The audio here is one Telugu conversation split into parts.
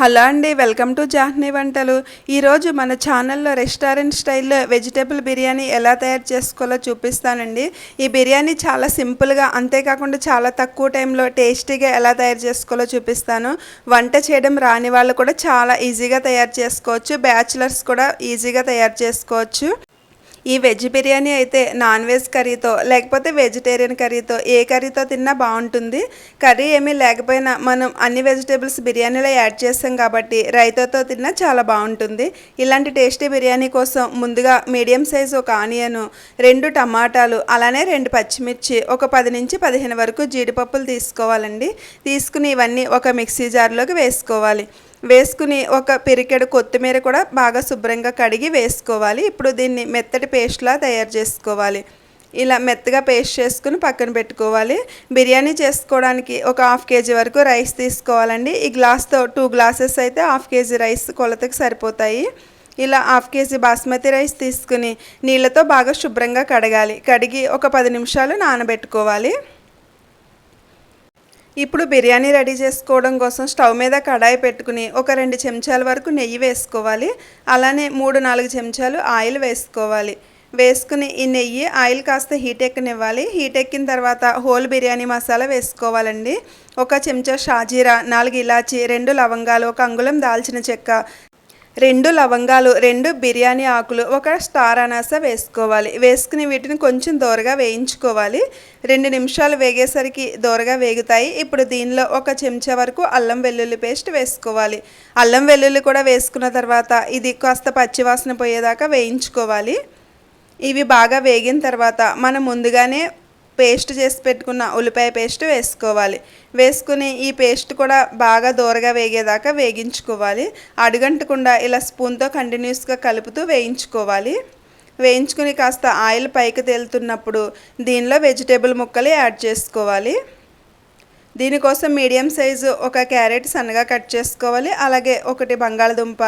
హలో అండి వెల్కమ్ టు జాహ్నీ వంటలు. ఈరోజు మన ఛానల్లో రెస్టారెంట్ స్టైల్లో వెజిటేబుల్ బిర్యానీ ఎలా తయారు చేసుకోవాలో చూపిస్తానండి. ఈ బిర్యానీ చాలా సింపుల్గా అంతేకాకుండా చాలా తక్కువ టైంలో టేస్టీగా ఎలా తయారు చేసుకోవాలో చూపిస్తాను. వంట చేయడం రాని వాళ్ళు కూడా చాలా ఈజీగా తయారు చేసుకోవచ్చు. బ్యాచిలర్స్ కూడా ఈజీగా తయారు చేసుకోవచ్చు. ఈ వెజ్ బిర్యానీ అయితే నాన్ వెజ్ కర్రీతో లేకపోతే వెజిటేరియన్ కర్రీతో ఏ కర్రీతో తిన్నా బాగుంటుంది. కర్రీ ఏమీ లేకపోయినా మనం అన్ని వెజిటేబుల్స్ బిర్యానీలో యాడ్ చేస్తాం కాబట్టి రైతాతో తిన్నా చాలా బాగుంటుంది. ఇలాంటి టేస్టీ బిర్యానీ కోసం ముందుగా మీడియం సైజు ఒక ఆనియన్ రెండు టమాటాలు అలానే రెండు పచ్చిమిర్చి ఒక పది నుంచి పదిహేను వరకు జీడిపప్పులు తీసుకోవాలండి. తీసుకుని ఇవన్నీ ఒక మిక్సీ జార్లోకి వేసుకోవాలి. వేసుకుని ఒక పిరికెడు కొత్తిమీర కూడా బాగా శుభ్రంగా కడిగి వేసుకోవాలి. ఇప్పుడు దీన్ని మెత్తటి పేస్ట్లా తయారు చేసుకోవాలి. ఇలా మెత్తగా పేస్ట్ చేసుకుని పక్కన పెట్టుకోవాలి. బిర్యానీ చేసుకోవడానికి ఒక హాఫ్ కేజీ వరకు రైస్ తీసుకోవాలండి. ఈ గ్లాస్తో టూ గ్లాసెస్ అయితే హాఫ్ కేజీ రైస్ కొలతకి సరిపోతాయి. ఇలా హాఫ్ కేజీ బాస్మతి రైస్ తీసుకుని నీళ్ళతో బాగా శుభ్రంగా కడగాలి. కడిగి ఒక పది నిమిషాలు నానబెట్టుకోవాలి. ఇప్పుడు బిర్యానీ రెడీ చేసుకోవడం కోసం స్టవ్ మీద కడాయి పెట్టుకుని ఒక రెండు చెంచాల వరకు నెయ్యి వేసుకోవాలి. అలానే మూడు నాలుగు చెంచాలు ఆయిల్ వేసుకోవాలి. వేసుకుని ఈ నెయ్యి ఆయిల్ కాస్త హీట్ ఎక్కనివ్వాలి. హీట్ ఎక్కిన తర్వాత హోల్ బిర్యానీ మసాలా వేసుకోవాలండి. ఒక చెంచా షాజీరా నాలుగు ఇలాచి రెండు లవంగాలు ఒక అంగుళం దాల్చిన చెక్క రెండు లవంగాలు రెండు బిర్యానీ ఆకులు ఒక స్టార్ అనాస వేసుకోవాలి. వేసుకుని వీటిని కొంచెం దోరగా వేయించుకోవాలి. రెండు నిమిషాలు వేగేసరికి దోరగా వేగుతాయి. ఇప్పుడు దీనిలో ఒక చెంచా వరకు అల్లం వెల్లుల్లి పేస్ట్ వేసుకోవాలి. అల్లం వెల్లుల్లి కూడా వేసుకున్న తర్వాత ఇది కాస్త పచ్చివాసన పోయేదాకా వేయించుకోవాలి. ఇవి బాగా వేగిన తర్వాత మనం ముందుగానే పేస్ట్ చేసి పెట్టుకున్న ఉల్లిపాయ పేస్ట్ వేసుకోవాలి. వేసుకుని ఈ పేస్ట్ కూడా బాగా దూరగా వేగేదాకా వేగించుకోవాలి. అడుగంటకుండా ఇలా స్పూన్తో కంటిన్యూస్గా కలుపుతూ వేయించుకోవాలి. వేయించుకుని కాస్త ఆయిల్ పైకి తేలుతున్నప్పుడు దీనిలో వెజిటేబుల్ ముక్కలు యాడ్ చేసుకోవాలి. దీనికోసం మీడియం సైజు ఒక క్యారెట్ సన్నగా కట్ చేసుకోవాలి. అలాగే ఒకటి బంగాళదుంప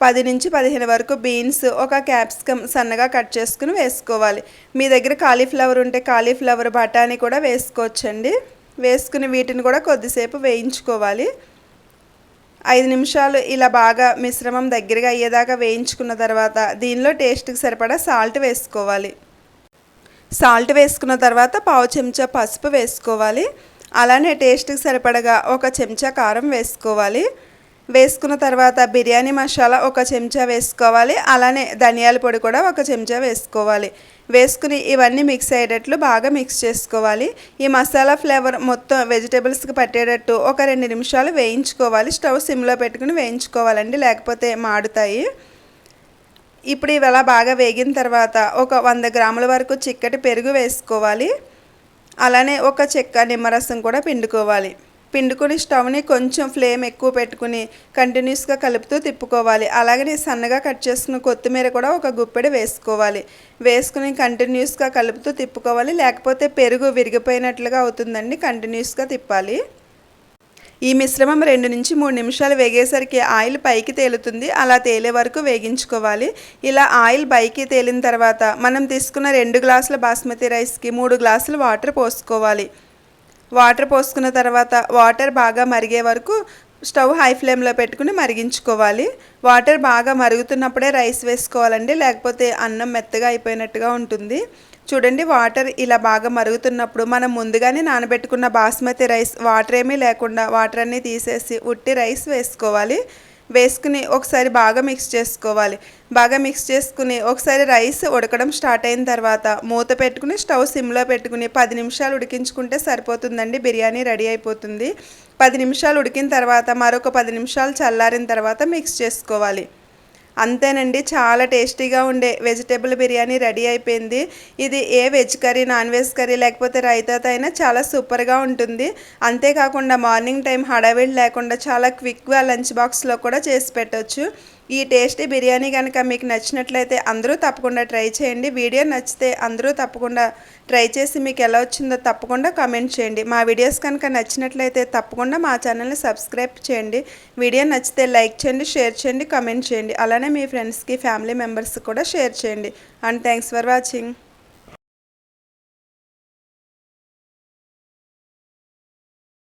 పది నుంచి పదిహేను వరకు బీన్స్ ఒక క్యాప్సికమ్ సన్నగా కట్ చేసుకుని వేసుకోవాలి. మీ దగ్గర కాలీఫ్లవర్ ఉంటే కాలీఫ్లవర్ బఠానీ కూడా వేసుకోవచ్చండి. వేసుకుని వీటిని కూడా కొద్దిసేపు వేయించుకోవాలి. ఐదు నిమిషాలు ఇలా బాగా మిశ్రమం దగ్గరగా అయ్యేదాకా వేయించుకున్న తర్వాత దీనిలో టేస్ట్కి సరిపడా సాల్ట్ వేసుకోవాలి. సాల్ట్ వేసుకున్న తర్వాత పావు చెంచా పసుపు వేసుకోవాలి. అలానే టేస్ట్కి సరిపడగా ఒక చెంచా కారం వేసుకోవాలి. వేసుకున్న తర్వాత బిర్యానీ మసాలా ఒక చెంచా వేసుకోవాలి. అలానే ధనియాల పొడి కూడా ఒక చెంచా వేసుకోవాలి. వేసుకుని ఇవన్నీ మిక్స్ అయ్యేటట్లు బాగా మిక్స్ చేసుకోవాలి. ఈ మసాలా ఫ్లేవర్ మొత్తం వెజిటేబుల్స్కి పట్టేటట్టు ఒక రెండు నిమిషాలు వేయించుకోవాలి. స్టవ్ సిమ్లో పెట్టుకుని వేయించుకోవాలండి లేకపోతే మాడుతాయి. ఇప్పుడు ఇవి అలా బాగా వేగిన తర్వాత ఒక వంద గ్రాముల వరకు చిక్కటి పెరుగు వేసుకోవాలి. అలానే ఒక చెక్క నిమ్మరసం కూడా పిండుకోవాలి. పిండుకొని స్టవ్ని కొంచెం ఫ్లేమ్ ఎక్కువ పెట్టుకుని కంటిన్యూస్గా కలుపుతూ తిప్పుకోవాలి. అలాగే సన్నగా కట్ చేసుకున్న కొత్తిమీర కూడా ఒక గుప్పెడు వేసుకోవాలి. వేసుకుని కంటిన్యూస్గా కలుపుతూ తిప్పుకోవాలి. లేకపోతే పెరుగు విరిగిపోయినట్లుగా అవుతుందండి. కంటిన్యూస్గా తిప్పాలి. ఈ మిశ్రమం రెండు నుంచి మూడు నిమిషాలు వేగేసరికి ఆయిల్ పైకి తేలుతుంది. అలా తేలే వరకు వేగించుకోవాలి. ఇలా ఆయిల్ పైకి తేలిన తర్వాత మనం తీసుకున్న రెండు గ్లాసుల బాస్మతి రైస్కి మూడు గ్లాసులు వాటర్ పోసుకోవాలి. వాటర్ పోసుకున్న తర్వాత వాటర్ బాగా మరిగే వరకు స్టవ్ హై ఫ్లేమ్లో పెట్టుకుని మరిగించుకోవాలి. వాటర్ బాగా మరుగుతున్నప్పుడే రైస్ వేసుకోవాలండి. లేకపోతే అన్నం మెత్తగా అయిపోయినట్టుగా ఉంటుంది. చూడండి వాటర్ ఇలా బాగా మరుగుతున్నప్పుడు మనం ముందుగానే నానబెట్టుకున్న బాస్మతి రైస్ వాటర్ ఏమీ లేకుండా వాటర్ అన్నీ తీసేసి ఉట్టి రైస్ వేసుకోవాలి. వేసుకుని ఒకసారి బాగా మిక్స్ చేసుకోవాలి. బాగా మిక్స్ చేసుకుని ఒకసారి రైస్ ఉడకడం స్టార్ట్ అయిన తర్వాత మూత పెట్టుకుని స్టవ్ సిమ్లో పెట్టుకుని పది నిమిషాలు ఉడికించుకుంటే సరిపోతుందండి. బిర్యానీ రెడీ అయిపోతుంది. పది నిమిషాలు ఉడికిన తర్వాత మరొక పది నిమిషాలు చల్లారిన తర్వాత మిక్స్ చేసుకోవాలి. అంతేనండి చాలా టేస్టీగా ఉండే వెజిటేబుల్ బిర్యానీ రెడీ అయిపోయింది. ఇది ఏ veg curry non veg curry లేకపోతే రైతాతో అయినా చాలా సూపర్గా ఉంటుంది. అంతేకాకుండా మార్నింగ్ టైం హడావిడి లేకుండా చాలా క్విక్గా లంచ్ బాక్స్లో కూడా చేసి పెట్టవచ్చు ఈ టేస్టీ బిర్యానీ కనుక మీకు నచ్చినట్లయితే అందరూ తప్పకుండా ట్రై చేయండి. వీడియో నచ్చితే అందరూ తప్పకుండా ట్రై చేసి మీకు ఎలా వచ్చిందో తప్పకుండా కామెంట్ చేయండి. మా వీడియోస్ కనుక నచ్చినట్లయితే తప్పకుండా మా ఛానల్ని సబ్స్క్రైబ్ చేయండి. వీడియో నచ్చితే లైక్ చేయండి షేర్ చేయండి కామెంట్ చేయండి. అలానే మీ ఫ్రెండ్స్కి ఫ్యామిలీ మెంబర్స్కి కూడా షేర్ చేయండి. And thanks for watching.